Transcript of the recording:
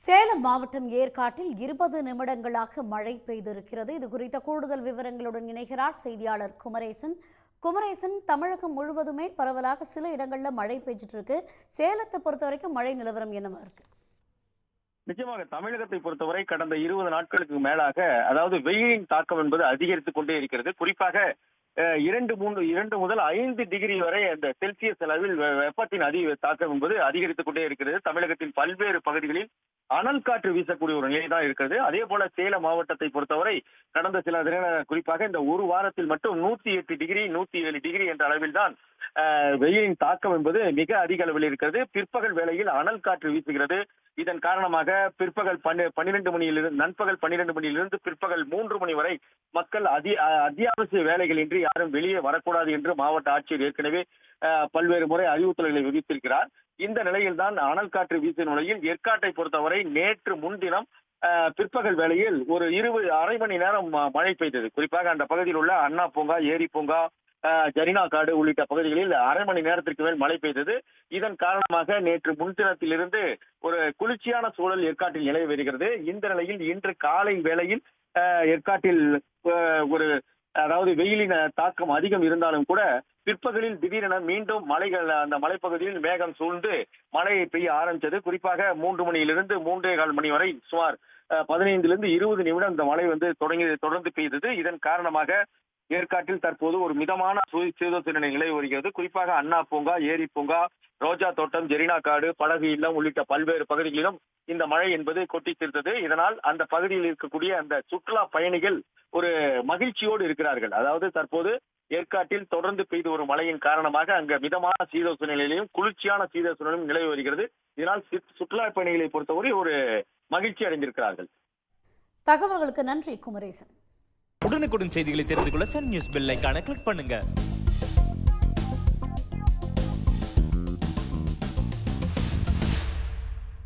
சேலம் மாவட்டம் ஏற்காட்டில் இருபது நிமிடங்களாக மழை பெய்திருக்கிறது. இது குறித்த கூடுதல் விவரங்களுடன் இணைகிறார் செய்தியாளர் குமரேசன். குமரேசன் தமிழகம் முழுவதுமே பரவலாக சில இடங்கள்ல மழை பெய்ஞ்சிட்டு இருக்கு சேலத்தை பொறுத்த வரைக்கும் மழை நிலவரம் என்னவா இருக்கு? நிச்சயமாக தமிழகத்தை பொறுத்தவரை கடந்த இருபது நாட்களுக்கு மேலாக அதாவது வெயிலின் தாக்கம் என்பது அதிகரித்துக் கொண்டே இருக்கிறது. குறிப்பாக அஹ், இரண்டு மூன்று இரண்டு முதல் ஐந்து டிகிரி வரை அந்த செல்சியஸ் அளவில் வெப்பத்தின் அதி தாக்கம் என்பது அதிகரித்துக் கொண்டே இருக்கிறது. தமிழகத்தின் பல்வேறு பகுதிகளில் அனல் காற்று வீசக்கூடிய ஒரு நிலை தான் இருக்கிறது. அதே போல சேலம் மாவட்டத்தை பொறுத்தவரை கடந்த சில தின குறிப்பாக இந்த ஒரு வாரத்தில் மட்டும் நூத்தி எட்டு டிகிரி நூத்தி ஏழு டிகிரி என்ற அளவில் தான் வெயிலின் தாக்கம் என்பது மிக அதிக அளவில் இருக்கிறது. பிற்பகல் வேளையில் அனல் காற்று வீசுகிறது. இதன் காரணமாக பிற்பகல் பன்னி பன்னிரண்டு மணியிலிருந்து நண்பகல் பன்னிரண்டு மணியிலிருந்து பிற்பகல் மூன்று மணி வரை மக்கள் அதி அத்தியாவசிய வேலைகளின்றி யாரும் வெளியே வரக்கூடாது என்று மாவட்ட ஆட்சியர் ஏற்கனவே அஹ், பல்வேறு முறை அறிவுறுத்தல்களை விதித்திருக்கிறார். இந்த நிலையில்தான் அனல் காற்று வீசும் நிலையில் ஏற்காட்டை பொறுத்தவரை நேற்று முன்தினம் பிற்பகல் வேளையில் ஒரு இருபது அரை மணி நேரம் மழை பெய்தது. குறிப்பாக அந்த பகுதியில் உள்ள அண்ணா பூங்கா ஏரி பூங்கா அஹ், ஜரினா காடு உள்ளிட்ட பகுதிகளில் அரை மணி நேரத்திற்கு மேல் மழை பெய்தது. இதன் காரணமாக நேற்று முன்தினத்திலிருந்து ஒரு குளிர்ச்சியான சூழல் ஏற்காட்டில் நிலவி வருகிறது. இந்த நிலையில் இன்று காலை வேளையில் ஏற்காட்டில் ஒரு அதாவது வெயிலின் தாக்கம் அதிகம் இருந்தாலும் கூட பிற்பகலில் திடீரென மீண்டும் மலைகள் அந்த மலைப்பகுதியில் மேகம் சூழ்ந்து மழை பெய்ய ஆரம்பித்தது. குறிப்பாக மூன்று மணியிலிருந்து மூன்றே கால் மணி வரை சுமார் பதினைந்திலிருந்து இருபது நிமிடம் இந்த மழை வந்து தொடங்கி தொடர்ந்து பெய்தது. இதன் காரணமாக ஏற்காட்டில் தற்போது ஒரு மிதமான சூ- நிலை வருகிறது. குறிப்பாக அண்ணா பூங்கா ஏரி பூங்கா ரோஜா தோட்டம் ஜெரினா காடு படகு இல்லம் உள்ளிட்ட பல்வேறு பகுதிகளிலும் இந்த மழை என்பது கொட்டி தீர்த்தது. இதனால் அந்த பகுதியில் இருக்கக்கூடிய அந்த சுற்றுலா பயணிகள் ஒரு மகிழ்ச்சியோடு இருக்கிறார்கள். அதாவது தற்போது ஏற்காட்டில் தொடர்ந்து பெய்து வரும் மழையின் காரணமாக அங்க மிதமான சீதோஷ நிலையிலும் குளிர்ச்சியான சீதோஷ நிலையும் நிலவி வருகிறது. இதனால் சுற்றுலா சுற்றுலா பயணிகளை பொறுத்தவரை ஒரு மகிழ்ச்சி அடைந்திருக்கிறார்கள். தகவல்களுக்கு நன்றி குமரேசன். உடனுக்குடன் செய்திகளை தெரிந்து கொள்ள சன் நியூஸ் பெல் கிளிக் பண்ணுங்க.